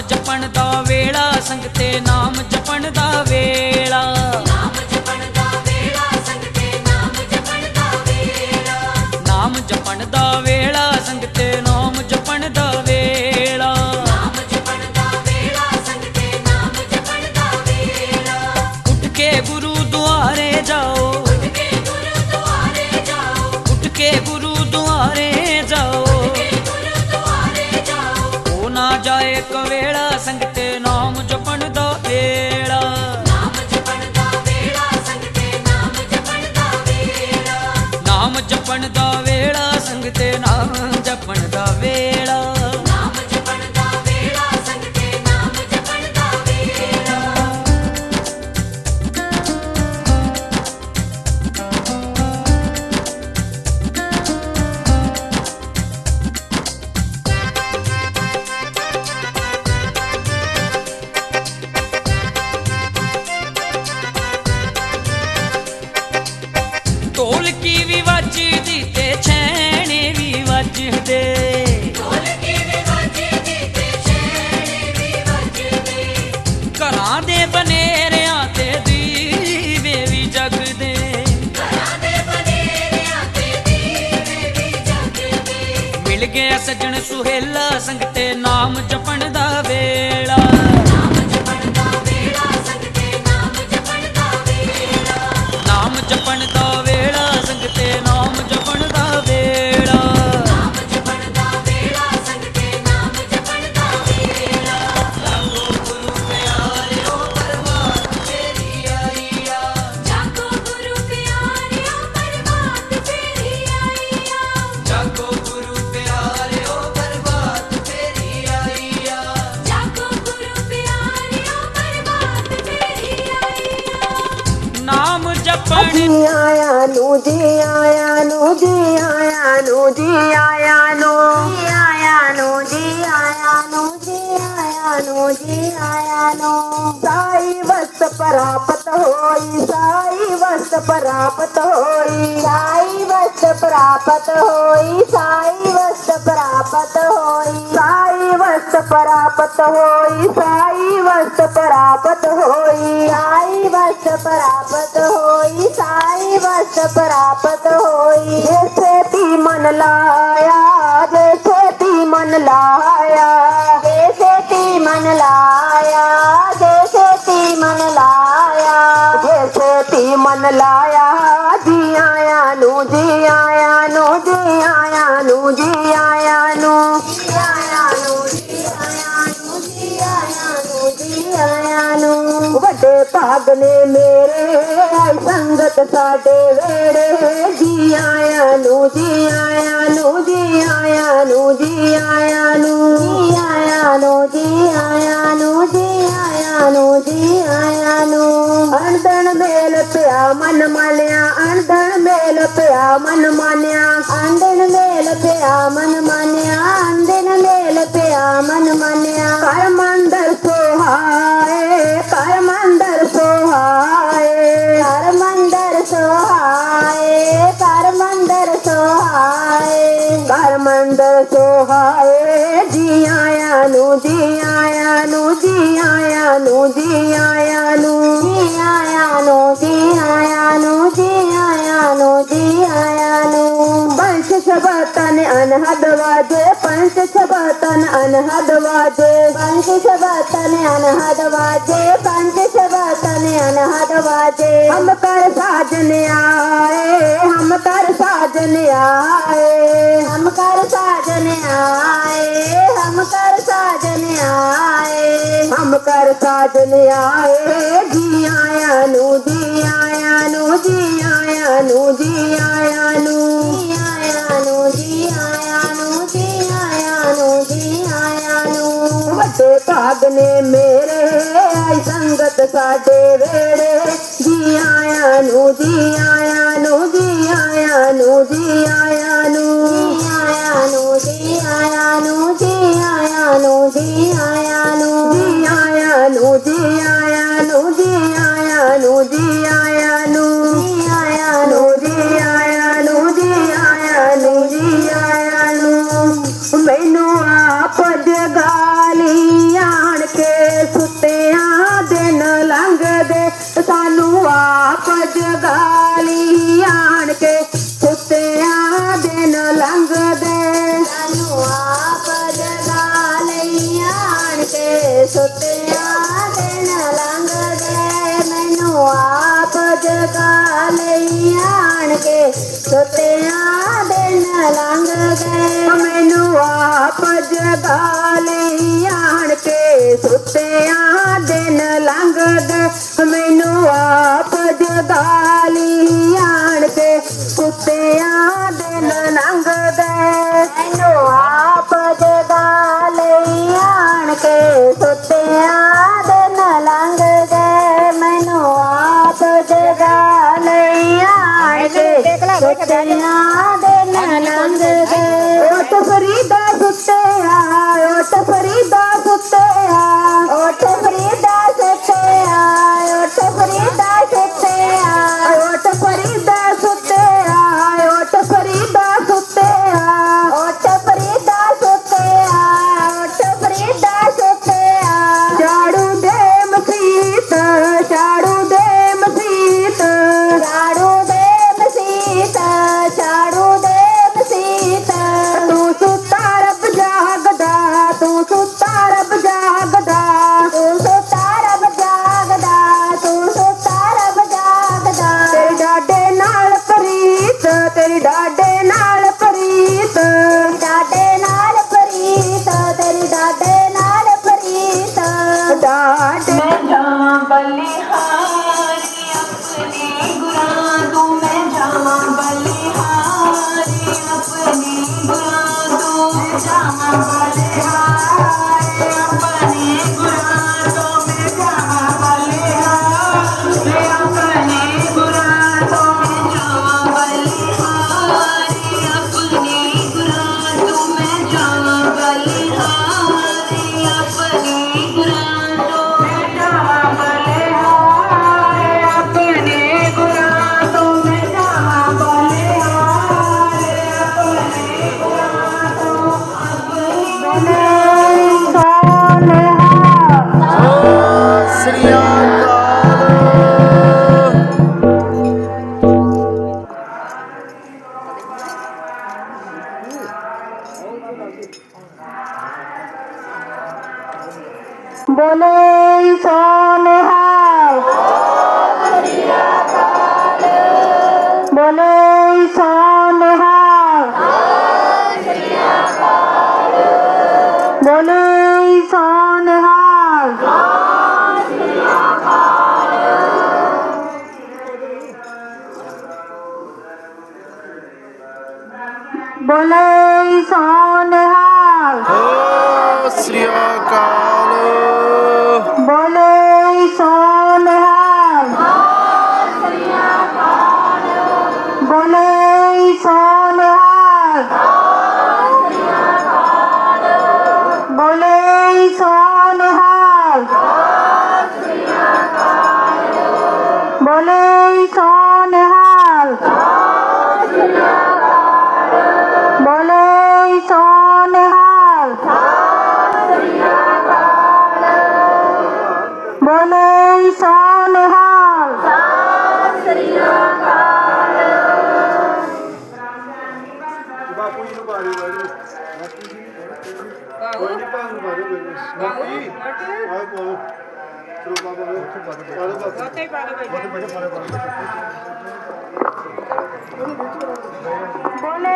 ਜਪਣ ਦਾ ਵੇਲਾ ਸੰਗਤੇ ਨਾਮ ਜਪਣ ਦਾ ਵੇਲਾ। ਨਾਮ ਜਪਣ ਦਾ ਵੇਲਾ ਸੰਗਤੇ ਨਾਮ ਜਪਣ ਦਾ ਵੇਲਾ। ਨਾਮ ਜਪਣ ਦਾ ਵੇਲਾ ਸੰਗਤੇ ਨਾਮ ਜਪਣ ਦਾ ਵੇਲਾ। ਨਾਮ ਜਪਣ ਦਾ ਵੇਲਾ ਸੰਗਤੇ ਨਾਮ ਜਪਣ ਦਾ ਵੇਲਾ। ਉੱਠ ਕੇ ਗੁਰੂ ਦੁਆਰੇ ਜਾਓ ਨਾਮ ਜਪਣ ਦਾ ਵੇਲਾ ਸੰਗਤੇ ਨਾਮ ਜਪਣ ਦਾ ਵੇਲਾ। ਘਰਾਂ ਦੇ ਬਨੇਰਿਆਂ ਤੇ ਦੀਵੇ ਵੀ ਜਗਦੇ। ਘਰਾਂ ਦੇ ਬਨੇਰਿਆਂ ਤੇ ਦੀਵੇ ਵੀ ਜਗਦੇ ਮਿਲ ਗਿਆ ਸੱਜਣ ਸੁਹੇਲਾ, ਸੰਗਤੇ ਨਾਮ ਜਪਣ ਦਾ ਵੇਲਾ। ਨਾਮ ਜਪਣ ਦਾ ਜੀ ਆਇਆ ਨੂੰ ਜੀ ਆਇਆ ਨੂੰ ਜੀ ਆਇਆ ਨੂੰ ਜੀ ਆਇਆ ਨੂੰ। ਜੀ ਆਇਆ ਨੂੰ ਜੀ ਆਇਆ ਨੂੰ ਜੀ ਆਇਆ ਨੂੰ ਜੀ ਆਇਆ ਨੂੰ। ਸਾਈ ਵਸਤ ਪ੍ਰਾਪਤ ਹੋਈ ਸਾਈ ਵਸਤ ਪ੍ਰਾਪਤ ਹੋਈ। ਸਾਈ ਵਸਤ ਪ੍ਰਾਪਤ ਹੋਈ ਸਾਈ ਵਸਤ ਪ੍ਰਾਪਤ ਹੋਈ। ਸਾਈ ਵਸਤ ਪ੍ਰਾਪਤ ਹੋਈ ਸਾਈ वस्त परापत होई, आई वस्त परापत होई, साई वस्त परापत होई। जैसे ती मन लाया जैसे ती मन लाया जैसे ती मन लाया जैसे ती मन लाया जैसे ती मन लाया। ਭਾਗ ਨੇ ਮੇਰੇ ਆਈ ਸੰਗਤ ਸਾਡੇ ਵੇੜੇ। ਜੀ ਆਇਆ ਨੂੰ, ਜੀ ਆਇਆ ਨੂੰ, ਜੀ ਆਇਆ ਨੂੰ, ਜੀ ਆਇਆ ਨੂੰ। ਜੀ ਆਇਆ ਨੂੰ, ਜੀ ਆਇਆ ਨੂੰ, ਜੀ ਆਇਆ ਨੂੰ, ਜੀ ਆਇਆ ਨੂੰ। ਅਣਦਣ ਮੇਲ ਪਿਆ ਮਨ ਮਾਲਿਆ ਅਣਦਣ ਮੇਲ ਪਿਆ ਮਨ ਮਾਨਿਆ ਅਣਦਣ ਮੇਲ ਪਿਆ ਮਨ ਮਾਨਿਆ ਅਣਦਣ ਮੇਲ ਪਿਆ ਮਨ ਮਾਨਿਆ ਕਰ ਨੂੰ ਜੀ ਆਇਆ ਨੂੰ, ਜੀ ਆਇਆ ਨੂੰ, ਜੀ ਆਇਆ ਨੂੰ, ਜੀ ਆਇਆ ਨੂੰ, ਜੀ ਆਇਆ ਨੂੰ। ਬੰਸ਼ ਸ਼ਬਤਨ ਅਨਹਦ ਵਾਜੇ ਪੰਚ ਸ਼ਬਤਨ ਅਨਹਦ ਵਾਜੇ ਪੰਚ ਸ਼ਬਤਨ ਅਨਹਦ ਵਾਜੇ ਪੰਚ अनहद बाजे हम कर साजन आए हम कर साजन आए हम कर साजन आए हम कर साजन आए हम कर साजन आए जी आया नू जी आया नू जी आया नू जी आया नू ਵੱਡੇ ਭਾਗ ਨੇ ਸੰਗਤ ਸਾਡੇ ਵੇੜੇ ਜੀ ਆਇਆ ਨੂੰ ਜੀ ਆਇਆ ਨੂੰ ਜੀ ਆਇਆ ਨੂੰ ਸਾਨੂੰ ਆਪ ਜਗਾਲੀ ਆਣ ਕੇ ਕੁੱਤਿਆਂ ਦੇ ਨਾਲ ਲੰਘਦੇ। ਸਾਨੂੰ ਆਪ ਜਗਾਲੀ ਆਣ ਕੇ ਸੁੱਤਿਆਂ ਦੇ ਨਾਲ ਲੰਘਦੇ। ਮੈਨੂੰ ਆਪ ਜਗਾਲੀ ਗਏ ਸੁੱਤਿਆਂ ਦਿਨ ਲੰਘ ਗਏ। ਮੈਨੂੰ ਆਪ ਜਗਾ ਲਈ ਆਣ ਕੇ ਸੁੱਤਿਆਂ ਦਿਨ ਲੰਘ ਗਏ। ਮੈਨੂੰ ਆਪ বলেই সনহা বলেই সনহা বলেই সনহা শ্রী কাল বলেই সন সনহাল Vole